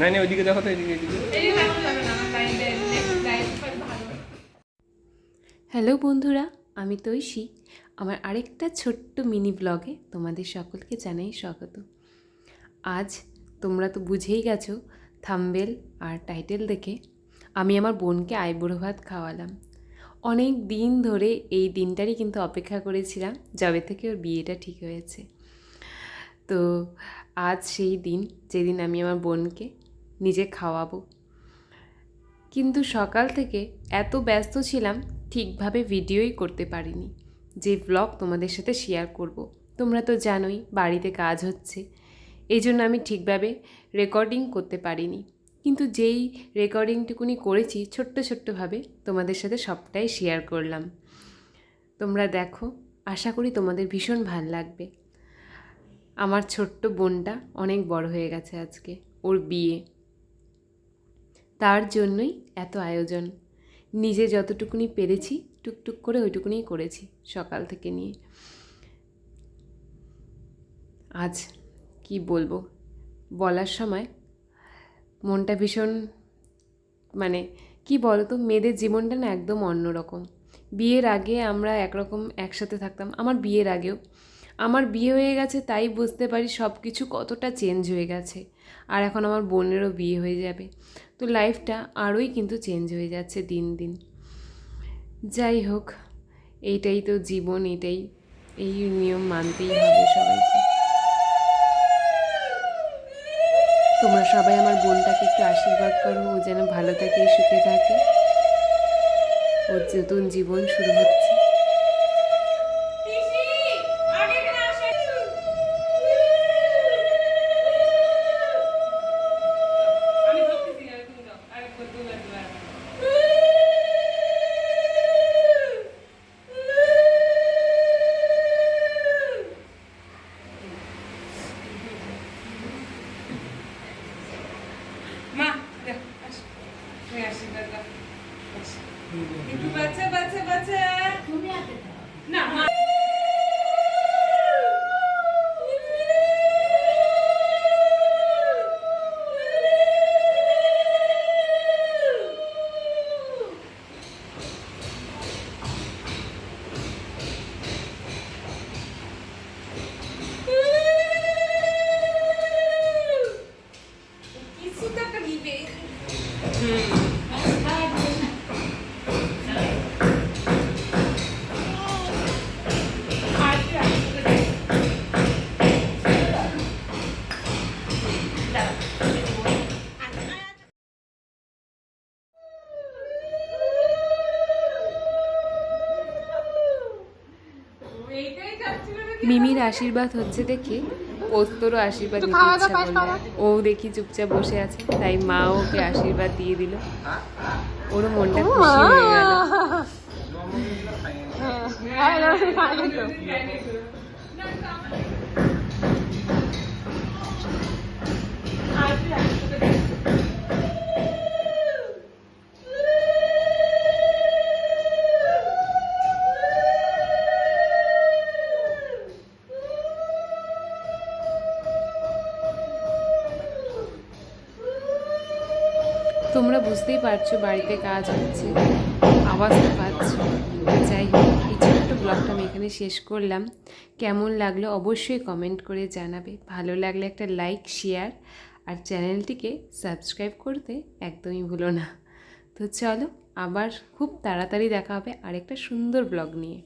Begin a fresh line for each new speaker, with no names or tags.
না না ওইদিকে দেখো তো এদিকে।
হ্যালো বন্ধুরা, আমি তৈশী। আমার আরেকটা ছোট্ট মিনি ব্লগে তোমাদের সকলকে জানাই স্বাগত। আজ তোমরা তো বুঝেই গেছো থাম্বেল আর টাইটেল দেখে আমি আমার বোনকে আইবুড়ো ভাত খাওয়ালাম। অনেক দিন ধরে এই দিনটারই কিন্তু অপেক্ষা করেছিলাম যবে থেকে ওর বিয়েটা ঠিক হয়েছে। তো আজ সেই দিন যেদিন আমি আমার বোনকে নিজে খাওয়াবো। কিন্তু সকাল থেকে এত ব্যস্ত ছিলাম, ঠিকভাবে ভিডিওই করতে পারিনি। যে ব্লগ তোমাদের সাথে শেয়ার করব। তোমরা তো জানোই, বাড়িতে কাজ হচ্ছে। এই জন্য আমি ঠিকভাবে রেকর্ডিং করতে পারিনি। কিন্তু যেই রেকর্ডিংটুকুনি করেছি, ছোট্ট ছোট্টভাবে তোমাদের সাথে সবটাই শেয়ার করলাম। তোমরা দেখো, আশা করি তোমাদের ভীষণ ভালো লাগবে। আমার ছোট্ট বোনটা অনেক বড় হয়ে গেছে আজকে, ওর বিয়ে। তার জন্যই এত আয়োজন। নিজে যতটুকুনি পেরেছি, টুকটুক করে ওইটুকুনি করেছি সকাল থেকে নিয়ে। আজ কি বলব? বলার সময় মনটা ভীষণ মানে কি বলতো? মেয়েদের জীবনটা না একদম অন্যরকম। বিয়ের আগে আমরা একরকম একসাথে থাকতাম। আমার বিয়ের আগেও আমার বিয়ে হয়ে গেছে, তাই বুঝতে পারি সব কিছু কতটা চেঞ্জ হয়ে গেছে। আর এখন আমার বোনেরও বিয়ে হয়ে যাবে। তো লাইফটা আরোই কিন্তু চেঞ্জ হয়ে যাচ্ছে দিন দিন। যাই হোক, এইটাই তো জীবন, এটাই, এই নিয়ম মানতেই হবে সবাইকে। তোমরা সবাই আমার বোনটাকে একটু আশীর্বাদ করো, ও যেন ভালো থাকে, সুখে থাকে। ওর নতুন জীবন শুরু হচ্ছে।
তুমি আশীর্বাদ কিন্তু বাচ্চা বাচ্চা বাচ্চা বাচ্চা বাচ্চা না
মিমির আশীর্বাদ হচ্ছে দেখে পোস্তরও আশীর্বাদ দিতে ইচ্ছা করল ও দেখি চুপচাপ বসে আছে তাই মা ওকে আশীর্বাদ দিয়ে দিল ওর মনটা খুশি হয়ে গেল তোমরা বুঝতেই পারছ বাড়িতে কাজ হচ্ছে, আওয়াজ তো পাচ্ছ। যাই হোক, এই ছোট্ট ব্লগটা আমি এখানে শেষ করলাম। কেমন লাগল অবশ্যই কমেন্ট করে জানাবে। ভালো লাগলে একটা লাইক শেয়ার আর চ্যানেলটিকে সাবস্ক্রাইব করতে একদমই ভুলো না। তো চলো, আবার খুব তাড়াতাড়ি দেখা হবে আরেকটা সুন্দর ব্লগ নিয়ে।